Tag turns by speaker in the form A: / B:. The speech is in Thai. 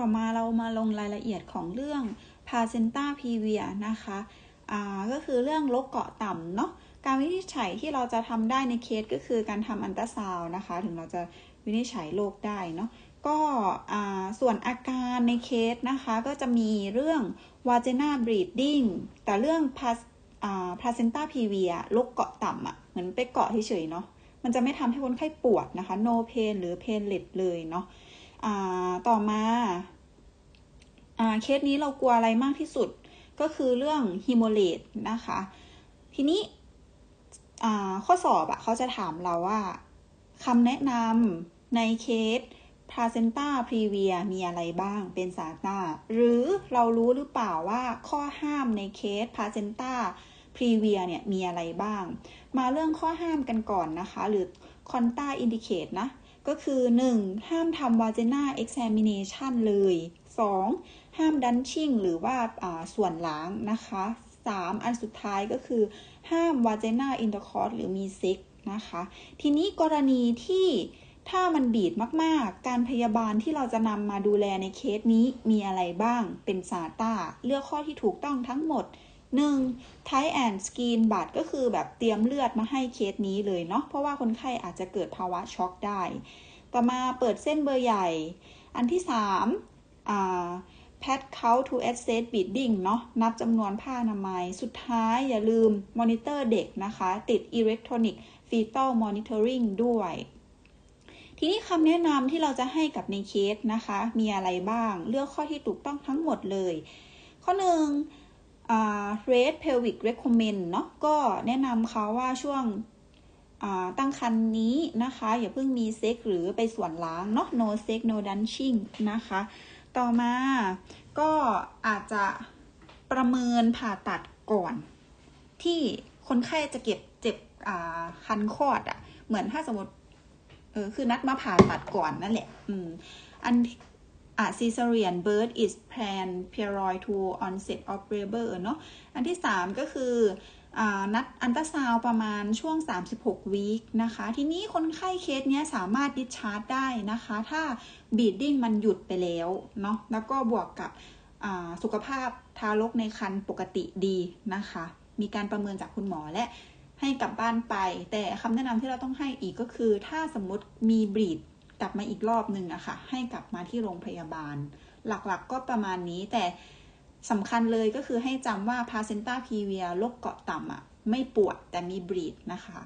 A: ต่อมาเรามาลงรายละเอียดของเรื่อง p a c e n t a previa นะคะอ่าก็คือเรื่องลกเกาะต่ำเนาะการวินิจฉัยที่เราจะทำได้ในเคสก็คือการทำอันตราซาวนะคะ ถึงเราจะวินิจฉัยโรคได้เนาะก็อ่าส่วนอาการในเคสนะคะก็จะมีเรื่อง vagina bleeding แต่เรื่อง placenta previa ลกเกาะต่ำอะ่ะเหมือนไปเกาะเฉยๆเนาะมันจะไม่ทำให้คนไข้ปวดนะคะ no pain หรือ painless เลยเนาะ ต่อมาอ่าเคสนี้เรากลัวอะไรมากที่สุดก็คือเรื่องฮิโมเลตนะคะ ทีนี้ข้อสอบอะเขาจะถามเราว่าคำแนะนำในเคส placenta previa มีอะไรบ้างเป็นสาตาหรือเรารู้หรือเปล่าว่าข้อห้ามในเคส placenta previa เนี่ยมีอะไรบ้าง มาเรื่องข้อห้ามกันก่อนนะคะ หรือ contra indicate นะ ก็คือ 1. ห้ามทำ vagina examination เลย 2. ห้ามดันชิ่งหรือว่าส่วนล้างนะคะ 3. อันสุดท้ายก็คือ ห้าม vagina intercourse หรือมีเซ็กนะคะ ทีนี้กรณีที่ถ้ามันบีดมาก ๆ การพยาบาลที่เราจะนำมาดูแลในเคสนี้มีอะไรบ้าง เป็นซาตาเลือกข้อที่ถูกต้องทั้งหมด 1. ไทแอนสกีนบัตก็คือแบบเตรียมเลือดมาให้เคสนี้เลยเนาะเพราะว่าคนไข้อาจจะเกิดภาวะช็อกได้ ต่อมาเปิดเส้นเบอร์ใหญ่ อันที่ 3. อ่า pat count to assess bleeding เนาะนับจำนวนผ้าอนามัย สุดท้ายอย่าลืมมอนิเตอร์เด็กนะคะ ติด electronic fetal monitoring ด้วย ทีนี้คำแนะนำที่เราจะให้กับในเคสนะคะ มีอะไรบ้าง เลือกข้อที่ถูกต้องทั้งหมดเลย ข้อหนึ่ง red pelvic recommend เนาะก็แนะนำเขาว่าช่วงตั้งครรภ์นี้นะคะ อย่าเพิ่งมีเซ็กหรือไปส่วนล้างเนาะ no sex no dunching นะคะ ต่อมาก็อาจจะประเมินผ่าตัดก่อน ที่คนไข้จะเก็บเจ็บคันคลอดอะ่ะ เหมือนถ้าสมมติเออคือนัดมาผ่าตัดก่อนนั่นแหละ อืม อัน อะ cesarean birth is planned prior to onset of labor เนาะอันที่สามก็คืออนัดอันตราซาวประมาณช่วง 36 วีคนะคะ ทีนี้คนไข้เคสเนี้ยสามารถดิชาร์จได้นะคะ ถ้าบีดดิ้งมันหยุดไปแล้วเนาะแล้วก็บวกกับสุขภาพทารกในครรภ์ปกติดีนะคะ มีการประเมินจากคุณหมอและให้กลับบ้านไป แต่คำแนะนำที่เราต้องให้อีกก็คือ ถ้าสมมติมีบีด กลับมาอีกรอบหนึ่งอะคะ่ะ ให้กลับมาที่โรงพยาบาล หลักๆกก็ประมาณนี้แต่สำคัญเลยก็คือให้จำว่าพาเซนต้าพีเวียโรคเกาะต่ำอะไม่ปวดแต่มีบรีดนะคะ